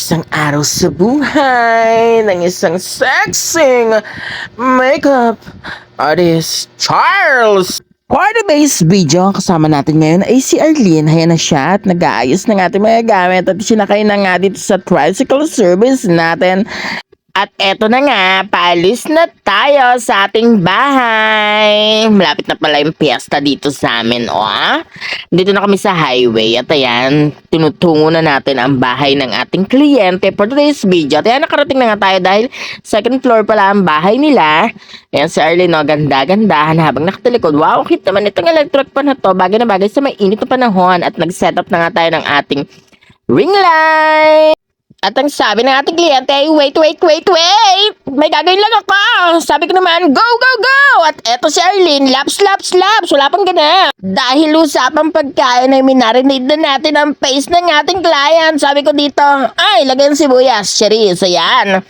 Isang araw sa buhay ng isang sexing makeup artist, Charles! Today's video, ang kasama natin ngayon ay si Arlene. Ayan na siya at nag-aayos ng ating mga gamit at sinakay na nga dito sa tricycle service natin. At eto na nga, paalis na tayo sa ating bahay. Malapit na pala yung piyesta dito sa amin, o ah. Dito na kami sa highway at ayan, tinutungo na natin ang bahay ng ating kliyente for today's video. At ayan, nakarating na nga tayo dahil second floor pala ang bahay nila. Ayan si Arlene, no, ganda-gandahan habang nakatalikod. Wow, cute naman itong electric pan na to. Bagay na bagay sa may init na panahon at nag-set up na nga tayo ng ating ring light. At ang sabi ng ating kliyente ay, wait, wait, wait, wait! May gagawin lang ako! Sabi ko naman, go, go, go! At eto si Arlene, laps, laps, laps! Wala pang ganap! Dahil usapang pagkain ay minarinate na natin ang face ng ating client. Sabi ko dito, ay, lagyan sibuyas, cherries, ayan.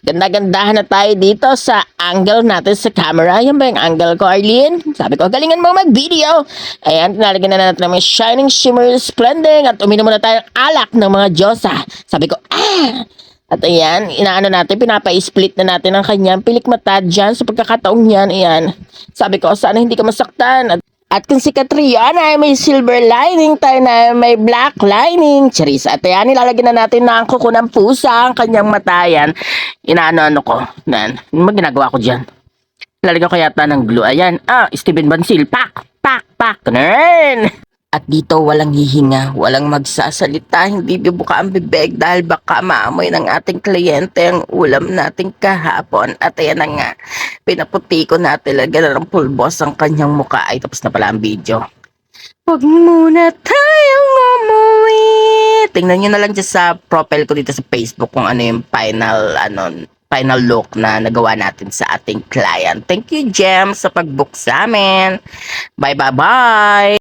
Ganda-gandahan na tayo dito sa angle natin sa camera. Yan ba yung angle ko, Arlene? Sabi ko, galingan mo mag-video. Ayan, tinalagyan na natin ng shining, shimmer, splending at uminom muna tayo ng alak ng mga Diyosa. Sabi ko, ah! At ayan, inaano natin, pinapa-split na natin ang kanyang pilik mata dyan sa pagkakataong yan. Ayan, sabi ko, sana hindi ka masaktan. At at kung si Catriona ay may silver lining, tayo na ay may black lining. Charis, at ayan, nilalagyan na natin ng kuko ng pusa ang kanyang mata. Yan, inaano-ano ko. Yan, ano ginagawa ko dyan? Lalagyan ko yata ng glue. Ayan, ah, Steven Bansil, pak, pak, pak, ganun. At dito walang hihinga, walang magsasalita, hindi bibuka ang bibig dahil baka maamoy ng ating kliyente ang ulam nating kahapon. At ayan na nga, pinaputi ko na ng pulbos ang kanyang mukha. Ay, tapos na pala ang video. Huwag muna tayong umuwi. Tingnan nyo na lang dyan sa profile ko dito sa Facebook kung ano yung final, ano, final look na nagawa natin sa ating client. Thank you, Jem, sa pag-book sa amin. Bye, bye, bye.